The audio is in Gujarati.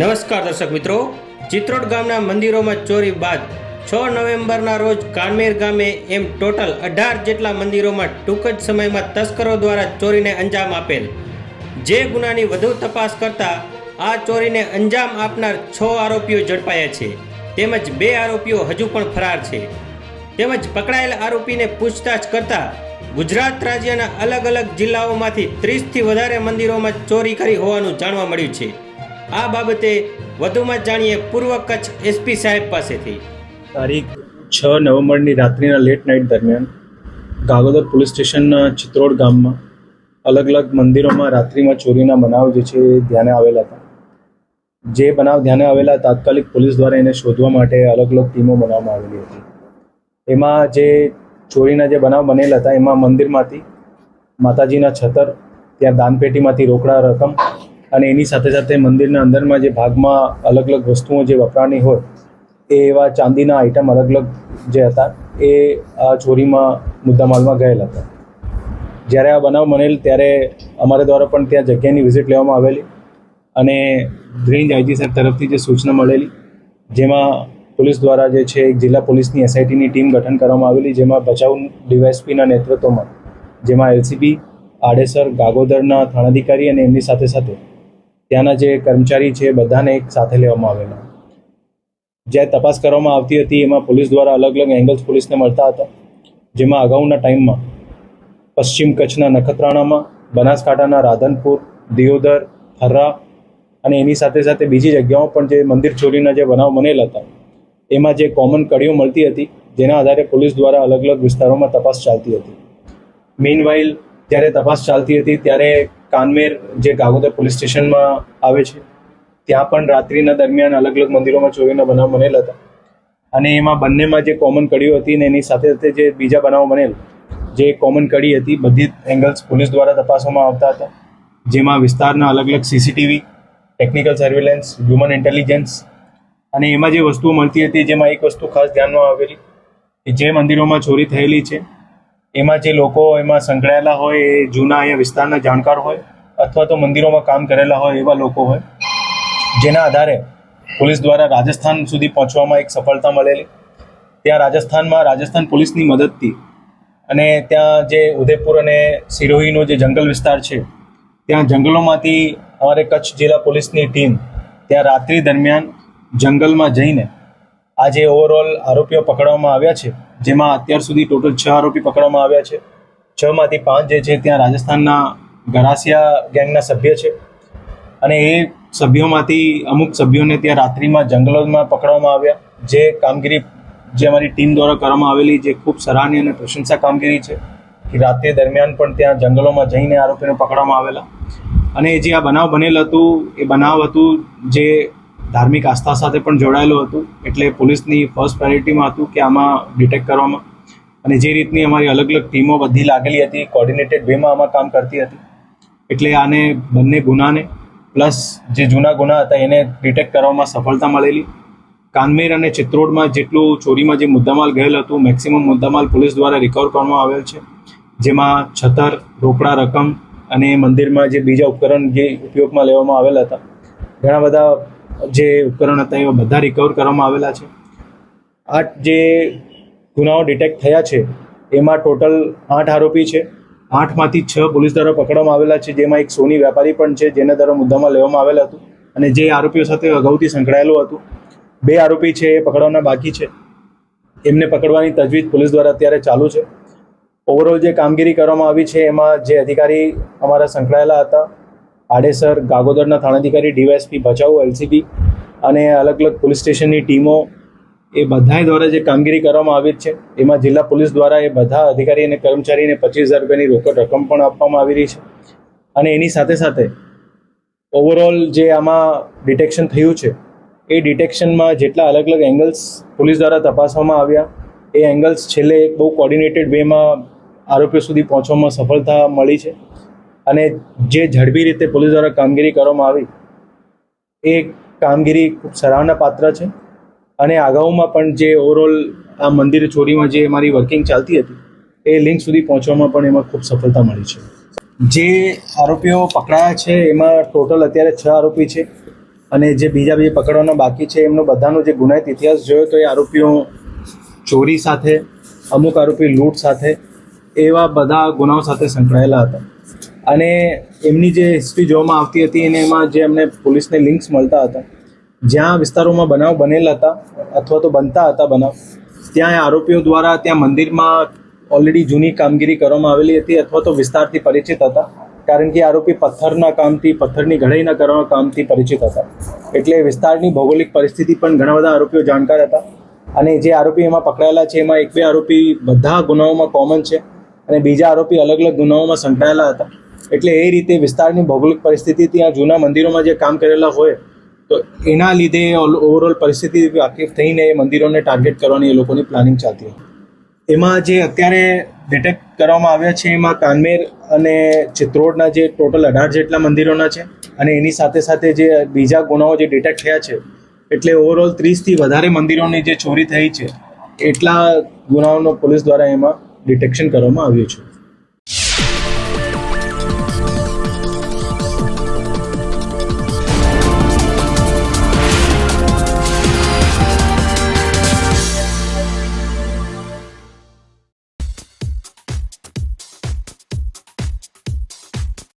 નમસ્કાર દર્શક મિત્રો. ચિત્રોડ ગામના મંદિરોમાં ચોરી બાદ છ નવેમ્બરના રોજ કાનમેર ગામે એમ ટોટલ અઢાર જેટલા મંદિરોમાં ટૂંક જ સમયમાં તસ્કરો દ્વારા ચોરીને અંજામ આપેલ. જે ગુનાની વધુ તપાસ કરતા આ ચોરીને અંજામ આપનાર છ આરોપીઓ ઝડપાયા છે. તેમજ બે આરોપીઓ હજુ પણ ફરાર છે. તેમજ પકડાયેલ આરોપીને પૂછતાછ કરતા ગુજરાત રાજ્યના અલગ અલગ જિલ્લાઓમાંથી ત્રીસથી વધારે મંદિરોમાં ચોરી કરી હોવાનું જાણવા મળ્યું છે. આ બાબતે વધુમાં જાણીએ પૂર્વ કચ્છ એસપી સાહેબ પાસેથી. તારીખ છ નવેમ્બરની રાત્રિના લેટ નાઇટ દરમિયાન ગાગોદર પોલીસ સ્ટેશનના ચિત્રોડ ગામમાં અલગ અલગ મંદિરોમાં રાત્રિમાં ચોરીના બનાવ જે છે એ ધ્યાને આવેલા હતા. જે બનાવ ધ્યાને આવેલા તાત્કાલિક પોલીસ દ્વારા એને શોધવા માટે અલગ અલગ ટીમો બનાવવામાં આવેલી હતી. એમાં જે ચોરીના જે બનાવ બનેલા હતા, એમાં મંદિરમાંથી માતાજીના છતર, ત્યાં દાનપેટીમાંથી રોકડા રકમ અને એની સાથે સાથે મંદિરના અંદરમાં જે ભાગમાં અલગ અલગ વસ્તુઓ જે વપરાની હોય, એ એવા ચાંદીના આઇટમ અલગ અલગ જે હતા, એ આ ચોરીમાં, મુદ્દામાલમાં ગયેલા હતા. જ્યારે આ બનાવ બનેલ ત્યારે અમારા દ્વારા પણ ત્યાં જગ્યાની વિઝિટ લેવામાં આવેલી અને રેન્જ આઈજી સાહેબ તરફથી જે સૂચના મળેલી, જેમાં પોલીસ દ્વારા જે છે, એક જિલ્લા પોલીસની એસઆઈટીની ટીમ ગઠન કરવામાં આવેલી, જેમાં બચાવ ડીવાયએસપીના નેતૃત્વમાં, જેમાં એલસીબી આડેસર, ગાગોદરના થાણાધિકારી અને એમની સાથે સાથે ત્યાંના જે કર્મચારી છે, બધાને એક સાથે લેવામાં આવેલા. જ્યારે તપાસ કરવામાં આવતી હતી, એમાં પોલીસ દ્વારા અલગ અલગ એંગલ્સ પોલીસને મળતા હતા. જેમાં અગાઉના ટાઈમમાં પશ્ચિમ કચ્છના નખત્રાણામાં, બનાસકાંઠાના રાધનપુર, દિયોદર, હર્રા અને એની સાથે સાથે બીજી જગ્યાઓ પણ જે મંદિર ચોરીના જે બનાવ બનેલા હતા, એમાં જે કોમન કડીઓ મળતી હતી, જેના આધારે પોલીસ દ્વારા અલગ અલગ વિસ્તારોમાં તપાસ ચાલતી હતી. મીનવાઇલ જ્યારે તપાસ ચાલતી હતી, ત્યારે કાનમેર જે ગાગોદર પોલીસ સ્ટેશનમાં આવે છે, ત્યાં પણ રાત્રિના દરમિયાન અલગ અલગ મંદિરોમાં ચોરીના બનાવ બનેલા હતા. અને એમાં બંનેમાં જે કોમન કડીઓ હતી ને એની સાથે સાથે જે બીજા બનાવો બનેલ, જે કોમન કડી હતી, બધી એંગલ્સ પોલીસ દ્વારા તપાસવામાં આવતા હતા. જેમાં વિસ્તારના અલગ અલગ CCTV technical surveillance human intelligence અને એમાં જે વસ્તુઓ મળતી હતી, જેમાં એક વસ્તુ ખાસ ધ્યાનમાં આવેલી કે જે મંદિરોમાં ચોરી થયેલી છે એમાં જે લોકો એમાં સંકળાયેલા હોય, એ જૂના અહીંયા વિસ્તારના જાણકાર હોય, અથવા તો મંદિરોમાં કામ કરેલા હોય, એવા લોકો હોય. જેના આધારે પોલીસ દ્વારા રાજસ્થાન સુધી પહોંચવામાં એક સફળતા મળેલી. ત્યાં રાજસ્થાનમાં રાજસ્થાન પોલીસની મદદથી અને ત્યાં જે ઉદયપુર અને સિરોહીનો જે જંગલ વિસ્તાર છે, ત્યાં જંગલોમાંથી અમારે કચ્છ જિલ્લા પોલીસની ટીમ ત્યાં રાત્રિ દરમિયાન જંગલમાં જઈને આજે ઓવરઓલ આરોપીઓ પકડવામાં આવ્યા છે. જેમાં અત્યાર સુધી ટોટલ છ આરોપી પકડવામાં આવ્યા છે. છ માંથી પાંચ જે છે ત્યાં રાજસ્થાનના ગરાસિયા ગેંગના સભ્ય છે. અને એ સભ્યોમાંથી અમુક સભ્યોને ત્યાં રાત્રિમાં જંગલોમાં પકડવામાં આવ્યા. જે કામગીરી, જે અમારી ટીમ દ્વારા કરવામાં આવેલી, જે ખૂબ સરાહનીય અને પ્રશંસા કામગીરી છે કે રાત્રે દરમિયાન પણ ત્યાં જંગલોમાં જઈને આરોપીને પકડવામાં આવેલા. અને જે આ બનાવ બનેલ હતું, એ બનાવ હતું જે ધાર્મિક આસ્થા સાથે પણ જોડાયેલું હતું. એટલે પોલીસની ફર્સ્ટ પ્રાયોરિટીમાં હતું કે આમાં ડિટેક્ટ કરવામાં. અને જે રીતની અમારી અલગ અલગ ટીમો બધી લાગેલી હતી કોર્ડિનેટેડ વેમાં આમાં કામ કરતી હતી. એટલે આને બંને ગુનાને પ્લસ જે જૂના ગુના હતા એને ડિટેક્ટ કરવામાં સફળતા મળેલી. કાનમેર અને ચિત્રોડમાં જેટલું ચોરીમાં જે મુદ્દામાલ ગયેલ હતું મેક્સિમમ મુદ્દામાલ પોલીસ દ્વારા રિકવર કરવામાં આવેલ છે. જેમાં છતર, રોકડા રકમ અને મંદિરમાં જે બીજા ઉપકરણ જે ઉપયોગમાં લેવામાં આવેલા હતા. ઘણા બધા જે ઉપકરણ હતા, એવા બધા રિકવર કરવામાં આવેલા છે. આ જે ગુનાઓ ડિટેક્ટ થયા છે, એમાં ટોટલ આઠ આરોપી છે. આઠમાંથી છ પોલીસ દ્વારા પકડવામાં આવેલા છે, જેમાં એક સોની વેપારી પણ છે, જેના દ્વારા મુદ્દામાં લેવામાં આવેલા હતું. અને જે આરોપીઓ સાથે અગાઉથી સંકળાયેલું હતું. બે આરોપી છે, એ પકડવાના બાકી છે. એમને પકડવાની તજવીજ પોલીસ દ્વારા અત્યારે ચાલુ છે. ઓવરઓલ જે કામગીરી કરવામાં આવી છે, એમાં જે અધિકારી અમારા સંકળાયેલા હતા આડેસર ગાગોદરના થાણાધિકારી ડીવાયએસપી ભચાઉ, એલસીબી અને અલગ અલગ પોલીસ સ્ટેશનની ટીમો એ બધાય દ્વારા જે કામગીરી કરવામાં આવી છે, એમાં જિલ્લા પોલીસ દ્વારા એ બધા અધિકારી અને કર્મચારીને પચીસ હજાર રૂપિયાની રોકડ રકમ પણ આપવામાં આવી રહી છે. અને એની સાથે સાથે ઓવરઓલ જે આમાં ડિટેક્શન થયું છે, એ ડિટેક્શનમાં જેટલા અલગ અલગ એંગલ્સ પોલીસ દ્વારા તપાસવામાં આવ્યા, એ એંગલ્સ છેલ્લે બહુ કોર્ડિનેટેડ વેમાં આરોપીઓ સુધી પહોંચવામાં સફળતા મળી છે. અને જે ઝડપી રીતે પોલીસ દ્વારા કામગીરી કરવામાં આવી, એ કામગીરી ખૂબ સરાહના પાત્ર છે. અને અગાઉમાં પણ જે ઓવરઓલ આ મંદિર ચોરીમાં જે અમારી વર્કિંગ ચાલતી હતી, એ લિંક સુધી પહોંચવામાં પણ એમાં ખૂબ સફળતા મળી છે. જે આરોપીઓ પકડાયા છે, એમાં ટોટલ અત્યારે છ આરોપી છે. અને જે બીજા બીજા પકડવાના બાકી છે, એમનો બધાનો જે ગુનાહિત ઇતિહાસ જોયો તો એ આરોપીઓ ચોરી સાથે, અમુક આરોપી લૂંટ સાથે, એવા બધા ગુનાઓ સાથે સંકળાયેલા હતા. અને એમની જે હિસ્ટ્રી જોવામાં આવતી હતી અને એમાં જે એમને પોલીસને લિંક્સ મળતા હતા, જ્યાં વિસ્તારોમાં બનાવ બનેલા હતા અથવા તો બનતા હતા બનાવ, ત્યાં આરોપીઓ દ્વારા ત્યાં મંદિરમાં ઓલરેડી જૂની કામગીરી કરવામાં આવેલી હતી અથવા તો વિસ્તારથી પરિચિત હતા, કારણ કે આરોપી પથ્થરના કામથી, પથ્થરની ઘડાઈના કરવા કામથી પરિચિત હતા. એટલે વિસ્તારની ભૌગોલિક પરિસ્થિતિ પણ ઘણા બધા આરોપીઓ જાણકાર હતા અને જે આરોપી એમાં પકડાયેલા છે, એમાં એક બે આરોપી બધા ગુનાઓમાં કોમન છે અને બીજા આરોપી અલગ અલગ ગુનાઓમાં સંકળાયેલા હતા. એટલે એ રીતે વિસ્તારની ભૌગોલિક પરિસ્થિતિ ત્યાં જૂના મંદિરોમાં જે કામ કરેલા હોય, તો એના લીધે ઓવરઓલ પરિસ્થિતિ વાકેફ થઈને એ મંદિરોને ટાર્ગેટ કરવાની એ લોકોની પ્લાનિંગ ચાલતી હતી એમાં જે અત્યારે ડિટેક્ટ કરવામાં આવ્યા છે, એમાં કાનમેર અને ચિત્રોડના જે ટોટલ અઢાર જેટલા મંદિરોના છે અને એની સાથે સાથે જે બીજા ગુનાઓ જે ડિટેક્ટ થયા છે, એટલે ઓવરઓલ ત્રીસથી વધારે મંદિરોની જે ચોરી થઈ છે, એટલા ગુનાઓનો પોલીસ દ્વારા એમાં ડિટેક્શન કરવામાં આવ્યું છે.